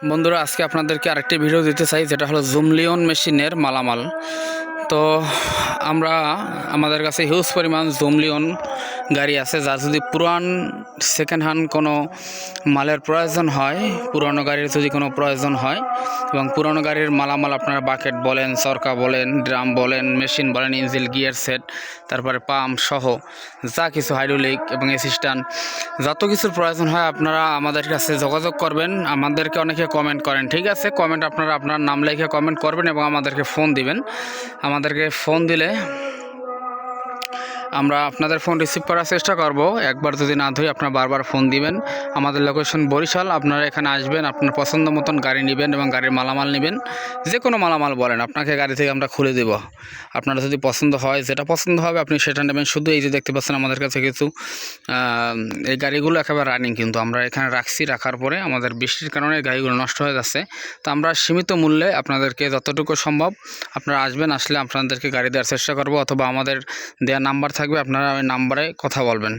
বন্ধুরা আজকে আপনাদেরকে আরেকটি ভিডিও দিতে চাই যেটা হলো জুমলিয়ন মেশিনের মালামাল। তো আমরা আমাদের কাছে হিউজ পরিমাণ জুমলিয়ন গাড়ি আছে, যার যদি পুরান সেকেন্ড হ্যান্ড কোনো মালের প্রয়োজন হয়, পুরনো গাড়ির যদি কোনো প্রয়োজন হয়, এবং পুরনো গাড়ির মালামাল আপনারা বাকেট বলেন সরকা বলেন ড্রাম বলেন মেশিন বলেন ইঞ্জিল গিয়ার সেট তারপরে পাম্প সহ যা কিছু হাইড্রোলিক এবং অ্যাসিস্ট্যান্ট যত কিছুর প্রয়োজন হয় আপনারা আমাদের কাছে যোগাযোগ করবেন। আমাদেরকে অনেকে কমেন্ট করেন, ঠিক আছে? কমেন্ট আপনারা আপনার নাম লিখে কমেন্ট করবেন এবং আমাদেরকে ফোন দিবেন। আমাদেরকে ফোন দিলে Damn. আমরা আপনাদের ফোন রিসিভ করার চেষ্টা করব। একবার যদি না ধরি আপনারা বারবার ফোন দিবেন। আমাদের লোকেশন বরিশাল। আপনারা এখানে আসবেন, আপনার পছন্দ মতন গাড়ি নেবেন এবং গাড়ির মালামাল নেবেন। যে কোনো মালামাল বলেন, আপনাকে গাড়ি থেকে আমরা খুলে দেব। আপনারা যদি পছন্দ হয়, যেটা পছন্দ হবে, আপনি সেটা নেবেন। শুধু এই যে দেখতে পাচ্ছেন, আমাদের কাছে কিছু এই গাড়িগুলো একেবারে রানিং কিন্তু। আমরা এখানে রাখছি, রাখার পরে আমাদের বৃষ্টির কারণে গাড়িগুলো নষ্ট হয়ে যাচ্ছে। তো আমরা সীমিত মূল্যে আপনাদেরকে যতটুকু সম্ভব, আপনারা আসবেন, আসলে আপনাদেরকে গাড়ি দেওয়ার চেষ্টা করব। অথবা আমাদের দেওয়া নাম্বার থাকবে আপনারা ওই নাম্বারে কথা বলবেন।